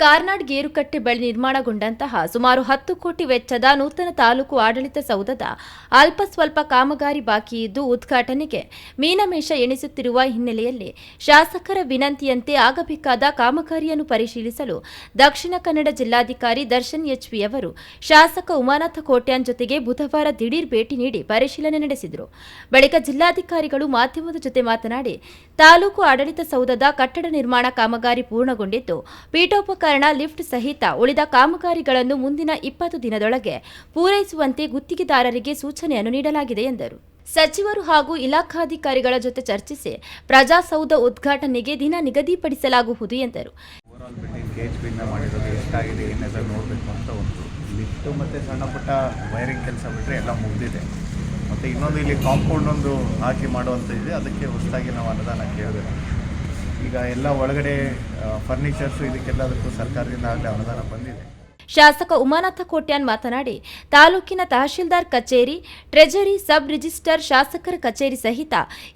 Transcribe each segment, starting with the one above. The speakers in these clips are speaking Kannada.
ಕಾರ್ನಾಡ್ ಗೇರುಕಟ್ಟೆ ಬಳಿ ನಿರ್ಮಾಣಗೊಂಡಂತಹ ಸುಮಾರು ಹತ್ತು ಕೋಟಿ ವೆಚ್ಚದ ನೂತನ ತಾಲೂಕು ಆಡಳಿತ ಸೌಧದ ಅಲ್ಪ ಸ್ವಲ್ಪ ಕಾಮಗಾರಿ ಬಾಕಿ ಇದ್ದು ಉದ್ಘಾಟನೆಗೆ ಮೀನಮೇಷ ಎಣಿಸುತ್ತಿರುವ ಹಿನ್ನೆಲೆಯಲ್ಲಿ ಶಾಸಕರ ವಿನಂತಿಯಂತೆ ಆಗಬೇಕಾದ ಕಾಮಗಾರಿಯನ್ನು ಪರಿಶೀಲಿಸಲು ದಕ್ಷಿಣ ಕನ್ನಡ ಜಿಲ್ಲಾಧಿಕಾರಿ ದರ್ಶನ್ ಎಚ್ಪಿ ಅವರು ಶಾಸಕ ಉಮಾನಾಥ ಕೋಟ್ಯಾನ್ ಜೊತೆಗೆ ಬುಧವಾರ ದಿಢೀರ್ ಭೇಟಿ ನೀಡಿ ಪರಿಶೀಲನೆ ನಡೆಸಿದರು. ಬಳಿಕ ಜಿಲ್ಲಾಧಿಕಾರಿಗಳು ಮಾಧ್ಯಮದ ಜೊತೆ ಮಾತನಾಡಿ, ತಾಲೂಕು ಆಡಳಿತ ಸೌಧದ ಕಟ್ಟಡ ನಿರ್ಮಾಣ ಕಾಮಗಾರಿ ಪೂರ್ಣಗೊಂಡಿದ್ದು ಪೀಠೋಪಕರಣ ಲಿಫ್ಟ್ ಸಹಿತ ಉಳಿದ ಕಾಮಗಾರಿಗಳನ್ನು ಮುಂದಿನ ಇಪ್ಪತ್ತು ದಿನದೊಳಗೆ ಪೂರೈಸುವಂತೆ ಗುತ್ತಿಗೆದಾರರಿಗೆ ಸೂಚನೆಯನ್ನು ನೀಡಲಾಗಿದೆ ಎಂದರು. ಸಚಿವರು ಹಾಗೂ ಇಲಾಖಾಧಿಕಾರಿಗಳ ಜೊತೆ ಚರ್ಚಿಸಿ ಪ್ರಜಾಸೌಧ ಉದ್ಘಾಟನೆಗೆ ದಿನ ನಿಗದಿಪಡಿಸಲಾಗುವುದು ಎಂದರು. ಲಿಫ್ಟು ಮತ್ತು ಸಣ್ಣ ಪುಟ್ಟ ವೈರಿಂಗ್ ಕೆಲಸ ಬಿಟ್ಟರೆ ಎಲ್ಲ ಮುಗಿದಿದೆ. ಮತ್ತು ಇನ್ನೊಂದು ಇಲ್ಲಿ ಕಾಂಪೌಂಡ್ ಒಂದು ಹಾಕಿ ಮಾಡುವಂಥ ಇದೆ, ಅದಕ್ಕೆ ಹೊಸದಾಗಿ ನಾವು ಅನುದಾನ ಕೇಳಬೇಕು ಈಗ ಎಲ್ಲ ಒಳಗಡೆ ಫರ್ನಿಚರ್ಸು ಇದಕ್ಕೆಲ್ಲದಕ್ಕೂ ಸರ್ಕಾರದಿಂದ ಆಗಲೇ ಅನುದಾನ ಬಂದಿದೆ. ಶಾಸಕ ಉಮಾನಾಥ ಕೋಟ್ಯಾನ್ ಮಾತನಾಡಿ, ತಾಲೂಕಿನ ತಹಶೀಲ್ದಾರ್ ಕಚೇರಿ ಟ್ರೆಜರಿ ಸಬ್ ರಿಜಿಸ್ಟರ್ ಶಾಸಕರ ಕಚೇರಿ ಸಹಿತ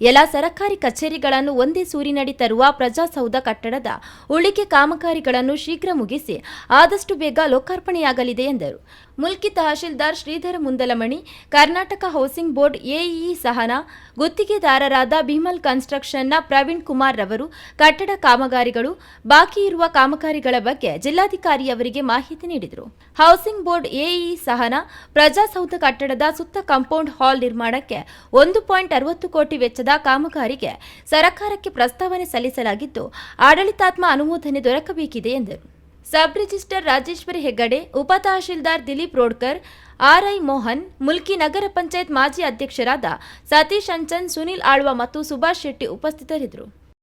ಎಲ್ಲ ಸರಕಾರಿ ಕಚೇರಿಗಳನ್ನು ಒಂದೇ ಸೂರಿನಡಿ ತರುವ ಪ್ರಜಾಸೌಧ ಕಟ್ಟಡದ ಉಳಿಕೆ ಕಾಮಗಾರಿಗಳನ್ನು ಶೀಘ್ರ ಮುಗಿಸಿ ಆದಷ್ಟು ಬೇಗ ಲೋಕಾರ್ಪಣೆಯಾಗಲಿದೆ ಎಂದರು. Mulki tahsildar Shridhara Mundalamani, Karnataka housing board AEE Sahana, ಗುತ್ತಿಗೆದಾರರಾದ Bhimal ಕನ್ಸ್ಟ್ರಕ್ಷನ್ನ ಪ್ರವೀಣ್ ಕುಮಾರ್ ರವರು, ಕಟ್ಟಡ ಕಾಮಗಾರಿಗಳು, ಬಾಕಿ ಇರುವ ಕಾಮಗಾರಿಗಳ ಬಗ್ಗೆ ಜಿಲ್ಲಾಧಿಕಾರಿಯವರಿಗೆ ಮಾಹಿತಿ ನೀಡಿದರು. Housing board AEE Sahana Prajasoudha ಕಟ್ಟಡದ ಸುತ್ತ ಕಾಂಪೌಂಡ್ ಹಾಲ್ ನಿರ್ಮಾಣಕ್ಕೆ ಒಂದು ಪಾಯಿಂಟ್ ಅರವತ್ತು ಕೋಟಿ ವೆಚ್ಚದ ಕಾಮಗಾರಿಗೆ ಸರಕಾರಕ್ಕೆ ಪ್ರಸ್ತಾವನೆ ಸಲ್ಲಿಸಲಾಗಿದ್ದು, ಆಡಳಿತಾತ್ಮ ಅನುಮೋದನೆ ದೊರಕಬೇಕಿದೆ ಎಂದರು. ಸಬ್ ರಿಜಿಸ್ಟರ್ ರಾಜೇಶ್ವರಿ ಹೆಗ್ಗಡೆ ಉಪ ತಹಶೀಲ್ದಾರ್ ದಿಲೀಪ್ ರೋಡ್ಕರ್, ಆರ್ಐ ಮೋಹನ್, ಮುಲ್ಕಿ ನಗರ ಪಂಚಾಯತ್ ಮಾಜಿ ಅಧ್ಯಕ್ಷರಾದ ಸತೀಶ್ ಅಂಚನ್, ಸುನಿಲ್ ಆಳ್ವ ಮತ್ತು ಸುಭಾಷ್ ಶೆಟ್ಟಿ ಉಪಸ್ಥಿತರಿದ್ದರು.